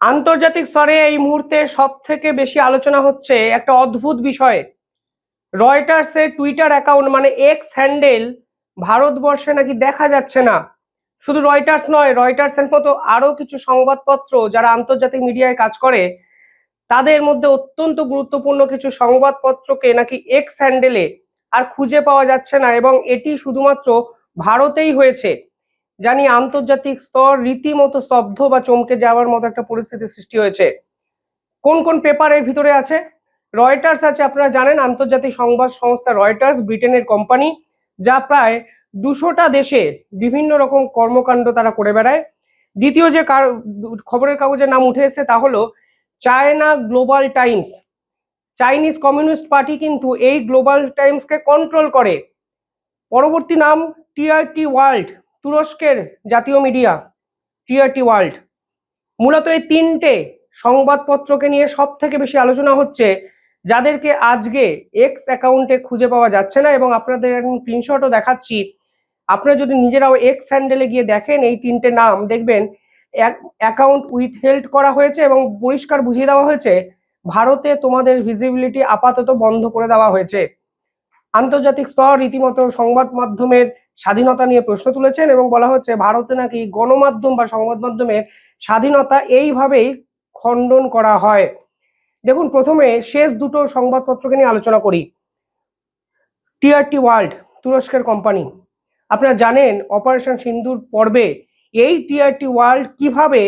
আন্তর্জাতিক স্তরে এই মুহূর্তে সব থেকে বেশি আলোচনা হচ্ছে একটা অদ্ভুত বিষয়। রয়টার্সের টুইটার অ্যাকাউন্ট মানে এক্স হ্যান্ডেল ভারতবর্ষে নাকি দেখা যাচ্ছে না। শুধু রয়টার্স নয় রয়টার্সের মতো আরও কিছু সংবাদপত্র যারা আন্তর্জাতিক মিডিয়ায় কাজ করে, তাদের মধ্যে অত্যন্ত গুরুত্বপূর্ণ কিছু সংবাদপত্রকে নাকি এক্স হ্যান্ডেলে আর খুঁজে পাওয়া যাচ্ছে না এবং এটি শুধুমাত্র ভারতেই হয়েছে। জানি আন্তর্জাতিক স্তর রীতিমতো স্তব্ধ বা চমকে যাওয়ার মতো একটা পরিস্থিতি সৃষ্টি হয়েছে। কোন কোন পেপারের ভিতরে আছে? রয়টার্স আছে, আপনারা জানেন, আন্তর্জাতিক সংবাদ সংস্থা রয়টার্স ব্রিটেনের কোম্পানি যা প্রায় দুশোটা দেশে বিভিন্ন রকম কর্মকাণ্ড তারা করে বেড়ায়। দ্বিতীয় যে খবরের কাগজের নাম উঠে এসেছে তা হলো China Global Times Chinese Communist Party কিন্তু এই গ্লোবাল টাইমসকে কন্ট্রোল করে। পরবর্তী নাম টিআরটি ওয়ার্ল্ড তুরস্কের জাতীয় মিডিয়া টিআরটি ওয়ার্ল্ড মূলত এই তিনটে সংবাদপত্রকে নিয়ে সব থেকে বেশি আলোচনা হচ্ছে, যাদেরকে আজকে এক্স অ্যাকাউন্টে খুঁজে পাওয়া যাচ্ছে না এবং আপনাদের স্ক্রিনশটও দেখাচ্ছি। আপনারা যদি নিজেরাও এক্স হ্যান্ডেলে গিয়ে দেখেন এই তিনটে নাম, দেখবেন অ্যাকাউন্ট উইথ হেল্ড করা হয়েছে এবং পরিষ্কার বুঝিয়ে দেওয়া হয়েছে, ভারতে তোমাদের ভিজিবিলিটি আপাতত বন্ধ করে দেওয়া হয়েছে। আন্তর্জাতিক স্তর রীতিমতো সংবাদ মাধ্যমের স্বাধীনতা নিয়ে প্রশ্ন তুলেছেন এবং বলা হচ্ছে ভারতে নাকি গণমাধ্যম বা সংবাদ মাধ্যমের স্বাধীনতা এইভাবেই খণ্ডন করা হয়। দেখুন, প্রথমে শেষ দুটো সংবাদপত্রকে নিয়ে আলোচনা করি। টিআরটি ওয়ার্ল্ড, তুরস্কের কোম্পানি। আপনারা জানেন, অপারেশন সিন্দুর পর্বে এই টিআরটি ওয়ার্ল্ড কীভাবে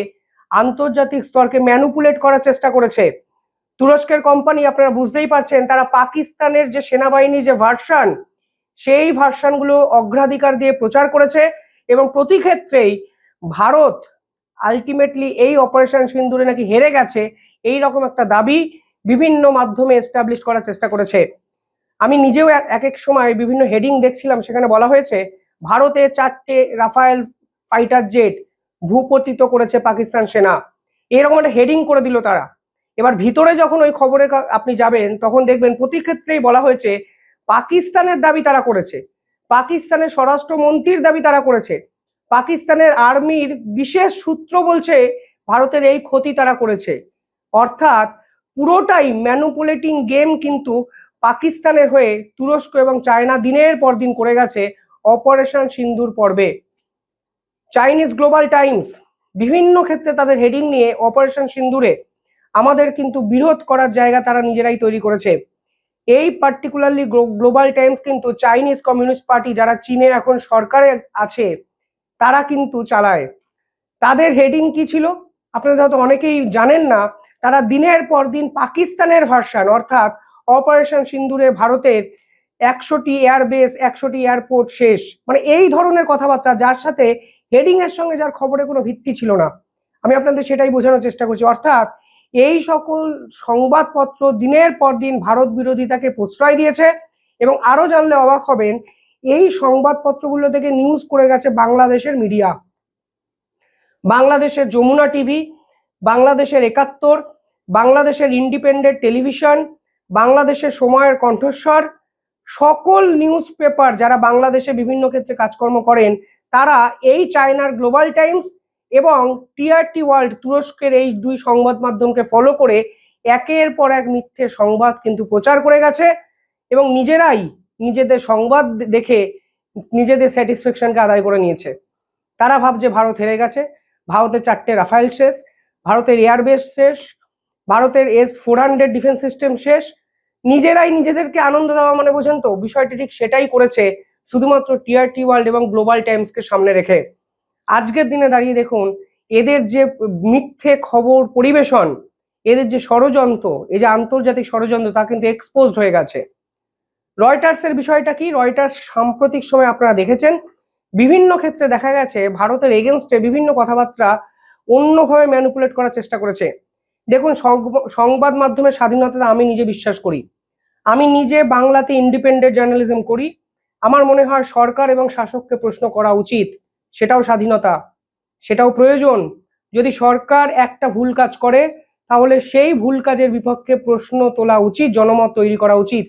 আন্তর্জাতিক স্তরকে ম্যানুপুলেট করার চেষ্টা করেছে। তুরস্কের কোম্পানি, আপনারা বুঝতেই পারছেন, তারা পাকিস্তানের যে সেনাবাহিনী যে ভার্সান সেই ভার্সানগুলো অগ্রাধিকার দিয়ে প্রচার করেছে এবং প্রতি ক্ষেত্রেই ভারত আলটিমেটলি এই অপারেশন সিন্দুরে নাকি হেরে গেছে এই রকম একটা দাবি বিভিন্ন মাধ্যমে এস্টাবলিশ করার চেষ্টা করেছে। আমি নিজেও এক এক সময় বিভিন্ন হেডিং দেখছিলাম, সেখানে বলা হয়েছে, ভারতে চারটে রাফায়েল ফাইটার জেট ভূপতিত করেছে পাকিস্তান সেনা। এরকম একটা হেডিং করে দিল তারা। এবার ভিতরে যখন ওই খবরে আপনি যাবেন, তখন দেখবেন প্রতি ক্ষেত্রেই বলা হয়েছে পাকিস্তানের দাবি তারা করেছে। পাকিস্তানের স্বরাষ্ট্রমন্ত্রীর দাবি তারা করেছে। পাকিস্তানের আর্মির বিশেষ সূত্র বলছে, ভারতের এই ক্ষতি তারা করেছে। অর্থাৎ পুরোটাই ম্যানুপুলেটিং গেম কিন্তু পাকিস্তানের হয়ে তুরস্ক এবং চায়না দিনের পর দিন করে গেছে অপারেশন সিন্ধুর পর্বে। চাইনিজ গ্লোবাল টাইমস বিভিন্ন ক্ষেত্রে তাদের হেডিং নিয়ে অপারেশন সিন্ধুরে। আমাদের কিন্তু বিরোধ করার জায়গা তারা নিজেরাই তৈরি করেছে। এই পার্টিকুলারলি গ্লোবাল টাইমস কিন্তু চাইনিজ কমিউনিস্ট পার্টি যারা চীনের এখন সরকারে আছে, তারা কিন্তু চালায়। তাদের হেডিং কি ছিল? আপনারা হয়তো অনেকেই জানেন না, তারা দিনের পর দিন পাকিস্তানের ভার্সান অর্থাৎ অপারেশন সিন্দুরে ভারতের একশোটি এয়ারবেস একশোটি এয়ারপোর্ট শেষ। মানে এই ধরনের কথাবার্তা, যার সাথে হেডিং এর সঙ্গে যার খবরে কোনো ভিত্তি ছিল না। আমি আপনাদের সেটাই বোঝানোর চেষ্টা করছি। অর্থাৎ এই সকল সংবাদপত্র দিনের পর দিন ভারত বিরোধিতাকে প্রশ্রয় দিয়েছে এবং আরও জানলে অবাক হবেন, এই সংবাদপত্রগুলো থেকে নিউজ করে গেছে বাংলাদেশের মিডিয়া বাংলাদেশের যমুনা টিভি বাংলাদেশের একাত্তর, বাংলাদেশের ইন্ডিপেন্ডেন্ট টেলিভিশন বাংলাদেশের সময়ের কণ্ঠস্বর, সকল নিউজ পেপার যারা বাংলাদেশে বিভিন্ন ক্ষেত্রে কাজকর্ম করেন, তারা এই চায়নার গ্লোবাল টাইমস এবং টিআরটি ওয়ার্ল্ড তুরস্কের এই দুই সংবাদ মাধ্যমকে ফলো করে একের পর এক মিথ্যে সংবাদ কিন্তু প্রচার করে গেছে এবং নিজেরাই নিজেদের সংবাদ দেখে নিজেদের স্যাটিসফ্যাকশনকে আদায় করে নিয়েছে। তারা ভাবছে ভারত হেরে গেছে। ভারতের চারটে রাফাইল শেষ, ভারতের এয়ারবেস শেষ, ভারতের S four hundred defence system শেষ। নিজেরাই নিজেদেরকে আনন্দ দেওয়া মানে বোঝেন তো? বিষয়টি ঠিক সেটাই করেছে শুধুমাত্র টিআরটি ওয়ার্ল্ড এবং গ্লোবাল টাইমসকে সামনে রেখে। আজকের দিনে দাঁড়িয়ে দেখুন, এদের যে মিথ্যে খবর পরিবেশন, এদের যে ষড়যন্ত্র, এই যে আন্তর্জাতিক ষড়যন্ত্র, তা কিন্তু এক্সপোজড হয়ে গেছে। রয়টার্সের বিষয়টা কি? রয়টার্স সাম্প্রতিক সময় আপনারা দেখেছেন, বিভিন্ন ক্ষেত্রে দেখা গেছে, ভারতের এগেনস্টে বিভিন্ন কথাবার্তা অন্যভাবে ম্যানিপুলেট করার চেষ্টা করেছে। দেখুন সংব- সংবাদ মাধ্যমের স্বাধীনতা আমি নিজে বিশ্বাস করি। আমি নিজে বাংলাতে ইন্ডিপেন্ডেন্ট জার্নালিজম করি। আমার মনে হয় সরকার এবং শাসককে প্রশ্ন করা উচিত সেটাও স্বাধীনতা, সেটাও প্রয়োজন। যদি সরকার একটা ভুল কাজ করে, তাহলে সেই ভুল কাজের বিপক্ষে প্রশ্ন তোলা উচিত, জনমত তৈরি করা উচিত।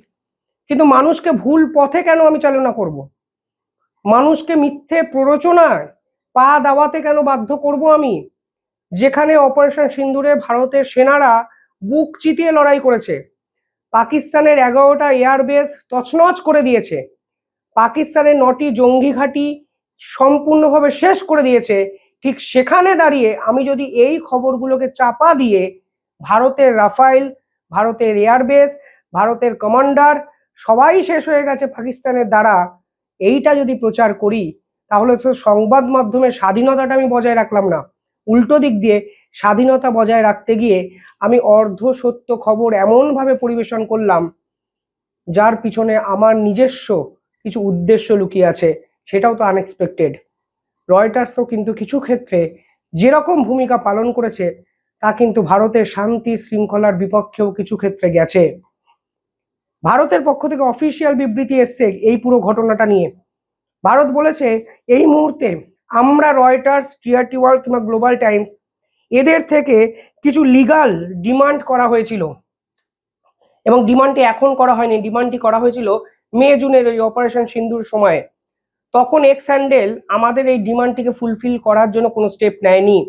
কিন্তু মানুষকে ভুল পথে কেন আমি চালনা করব? মানুষকে মিথ্যে প্ররোচনায় পা দাওয়াতে কেন বাধ্য করব আমি? যেখানে অপারেশন সিন্দুরে ভারতের সেনারা বুক চিতিয়ে লড়াই করেছে। পাকিস্তানের এগারোটা এয়ারবেস তছনছ করে দিয়েছে। পাকিস্তানের নটি জঙ্গি ঘাঁটি সম্পূর্ণভাবে শেষ করে দিয়েছে, ঠিক সেখানে দাঁড়িয়ে আমি যদি এই খবরগুলোকে চাপা দিয়ে ভারতের রাফাইল ভারতের এয়ারবেস, ভারতের কমান্ডার সবাই শেষ হয়ে গেছে পাকিস্তানের দ্বারা, এইটা যদি প্রচার করি, তাহলে তো সংবাদ মাধ্যমের স্বাধীনতাটা আমি বজায় রাখলাম না। উল্টো দিক দিয়ে স্বাধীনতা বজায় রাখতে গিয়ে আমি অর্ধ সত্য খবর এমনভাবে পরিবেশন করলাম, যার পিছনে আমার নিজস্ব কিছু উদ্দেশ্য লুকিয়ে আছে। সেটাও তো আনএক্সপেক্টেড রয়টার্সও কিন্তু কিছু ক্ষেত্রে যেরকম ভূমিকা পালন করেছে, তা কিন্তু ভারতের শান্তি শৃঙ্খলার বিপক্ষেও কিছু ক্ষেত্রে গেছে। ভারতের পক্ষ থেকে অফিসিয়াল বিবৃতি এসছে এই পুরো ঘটনাটা নিয়ে। ভারত বলেছে, এই মুহূর্তে আমরা রয়টার্স, টিআরটি ওয়ার্ল্ড কিংবা গ্লোবাল টাইমস, এদের থেকে কিছু লিগাল ডিমান্ড করা হয়েছিল। এবং ডিমান্ডটি এখন করা হয়নি ডিমান্ডটি করা হয়েছিল মে জুনের ওই অপারেশন সিন্ধুর সময়ে। তখন এক্স হ্যান্ডেল আমাদের এই ডিমান্ডটিকে ফুলফিল করার জন্য কোনো স্টেপ নেয়নি।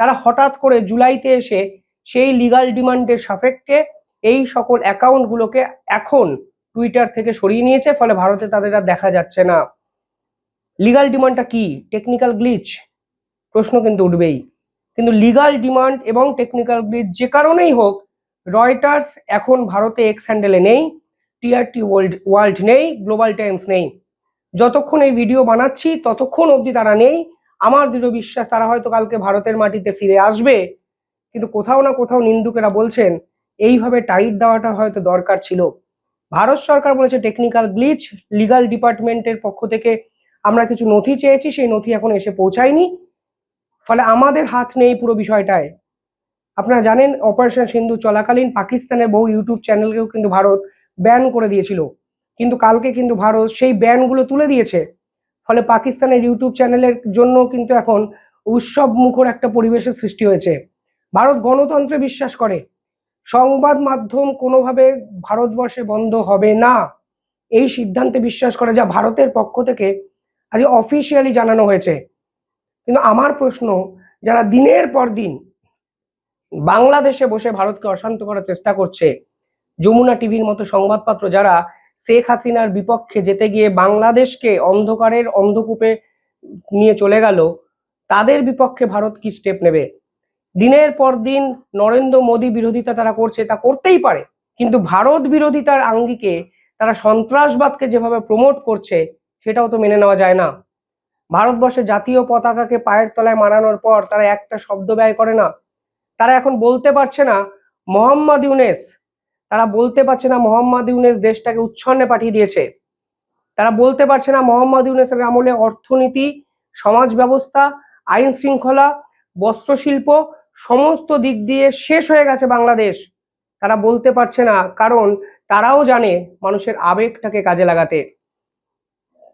তারা হঠাৎ করে জুলাইতে এসে সেই লিগাল ডিমান্ডের সাপেক্ষে এই সকল অ্যাকাউন্টগুলোকে এখন টুইটার থেকে সরিয়ে নিয়েছে, ফলে ভারতে তাদের আর দেখা যাচ্ছে না। লিগাল ডিমান্ডটা কি? টেকনিক্যাল গ্লিচ প্রশ্ন কিন্তু উঠবেই। কিন্তু লিগাল ডিমান্ড এবং টেকনিক্যাল গ্লিচ যে কারণেই হোক রয়টার্স এখন ভারতে এক্স হ্যান্ডেলে নেই টিআরটি ওয়ার্ল্ড ওয়ার্ল্ড নেই গ্লোবাল টাইমস নেই। যতক্ষণ এই ভিডিও বানাচ্ছি, ততক্ষণ অবধি তারা নেই। আমার দৃঢ় বিশ্বাস, তারা হয়তো কালকে ভারতের মাটিতে ফিরে আসবে। কিন্তু কোথাও না কোথাও নিন্দুকেরা বলছেন, এইভাবে টাইট দেওয়াটা হয়তো দরকার ছিল। ভারত সরকার বলেছে টেকনিক্যাল গ্লিচ লিগাল ডিপার্টমেন্টের পক্ষ থেকে আমরা কিছু নথি চেয়েছি, সেই নথি এখন এসে পৌঁছায়নি। ফলে আমাদের হাত নেই পুরো বিষয়টায়। আপনারা জানেন অপারেশন সিন্ধু চলাকালীন পাকিস্তানের বহু ইউটিউব চ্যানেলকেও কিন্তু ভারত ব্যান করে দিয়েছিল। কিন্তু কালকে কিন্তু ভারত সেই ব্যানগুলো তুলে দিয়েছে। ফলে পাকিস্তানের ইউটিউব চ্যানেলের জন্য কিন্তু এখন উৎসব মুখর একটা পরিবেশের সৃষ্টি হয়েছে। ভারত গণতন্ত্রে বিশ্বাস করে। সংবাদ মাধ্যম কোনোভাবে ভারতবর্ষে বন্ধ হবে না। এই সিদ্ধান্তে বিশ্বাস করে যা ভারতের পক্ষ থেকে আজ অফিসিয়ালি জানানো হয়েছে। কিন্তু আমার প্রশ্ন, যারা দিনের পর দিন বাংলাদেশে বসে ভারতকে অশান্ত করার চেষ্টা করছে, যমুনা টিভির মতো সংবাদপত্র, যারা শেখ হাসিনার বিপক্ষে যেতে গিয়ে বাংলাদেশকে অন্ধকারের অন্ধকূপে নিয়ে চলে গেল, তাদের বিপক্ষে ভারত কি স্টেপ নেবে? দিনের পর দিন নরেন্দ্র মোদী বিরোধিতা তারা করছে, তা করতেই পারে, কিন্তু ভারত বিরোধিতার আঙ্গিকে তারা সন্ত্রাসবাদকে যেভাবে প্রমোট করছে, সেটাও তো মেনে নেওয়া যায় না। ভারতবর্ষে জাতীয় পতাকাকে পায়ের তলায় মারানোর পর তারা একটা শব্দ ব্যয় করে না। তারা এখন বলতে পারছে না, মোহাম্মদ ইউনেস তারা বলতে পারছে না মোহাম্মদ ইউনেস দেশটাকে উচ্ছন্নে পাঠিয়ে দিয়েছে। তারা বলতে পারছে না মোহাম্মদ ইউনেসের আমলে অর্থনীতি, সমাজ ব্যবস্থা, আইন শৃঙ্খলা বস্ত্রশিল্প সমস্ত দিক দিয়ে শেষ হয়ে গেছে বাংলাদেশ। তারা বলতে পারছে না, কারণ তারাও জানে মানুষের আবেগটাকে কাজে লাগাতে।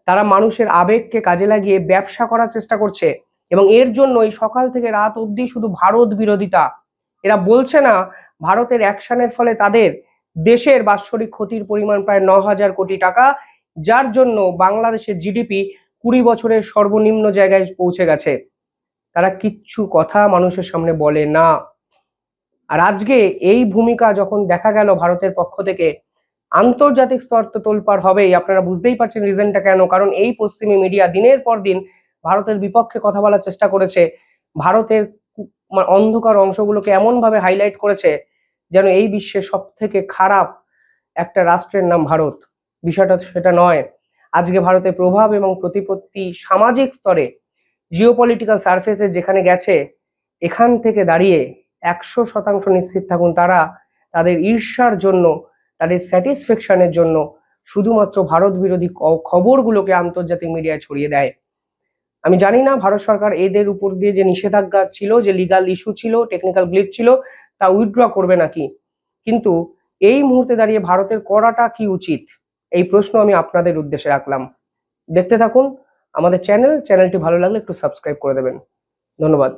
তারা মানুষের আবেগকে কাজে লাগিয়ে ব্যবসা করার চেষ্টা করছে এবং এর জন্যই সকাল থেকে রাত অবধি শুধু ভারত বিরোধিতা। এরা বলছে না ভারতের অ্যাকশনের ফলে তাদের দেশের বাৎসরিক ক্ষতির পরিমাণ প্রায় ন হাজার কোটি টাকা, যার জন্য বাংলাদেশের জিডিপি কুড়ি বছরের সর্বনিম্ন জায়গায় পৌঁছে গেছে। তারা কিচ্ছু কথা মানুষের সামনে বলে না। আর আজকে এই ভূমিকা যখন দেখা গেল ভারতের পক্ষ থেকে, আন্তর্জাতিক স্তর তো তোলপার হবেই, আপনারা বুঝতেই পারছেন রিজনটা কেন? কারণ এই পশ্চিমী মিডিয়া দিনের পর দিন ভারতের বিপক্ষে কথা বলার চেষ্টা করেছে। ভারতের অন্ধকার অংশগুলোকে এমনভাবে হাইলাইট করেছে যেন এই বিশ্বের সব থেকে খারাপ একটা রাষ্ট্রের নাম ভারত। বিষয়টা সেটা নয়। আজকে ভারতের প্রভাব এবং প্রতিপত্তি সামাজিক স্তরে জিও পলিটিক্যাল সার্ফেসে যেখানে গেছে, এখান থেকে দাঁড়িয়ে একশো শতাংশ নিশ্চিত থাকুন তারা, তাদের ঈর্ষার জন্য, তাদের স্যাটিসফ্যাকশনের জন্য শুধুমাত্র ভারত বিরোধী খবরগুলোকে আন্তর্জাতিক মিডিয়ায় ছড়িয়ে দেয়। আমি জানি না, ভারত সরকার এদের উপর দিয়ে যে নিষেধাজ্ঞা ছিল, যে লিগাল ইস্যু ছিল টেকনিক্যাল গ্লিচ ছিল, তা উইথড্র করবে নাকি? কিন্তু এই মুহূর্তে দাঁড়িয়ে ভারতের করাটা কি উচিত? এই প্রশ্ন আমি আপনাদের উদ্দেশ্যে রাখলাম। দেখতে থাকুন আমাদের চ্যানেল চ্যানেলটি ভালো লাগলে একটু সাবস্ক্রাইব করে দেবেন। ধন্যবাদ।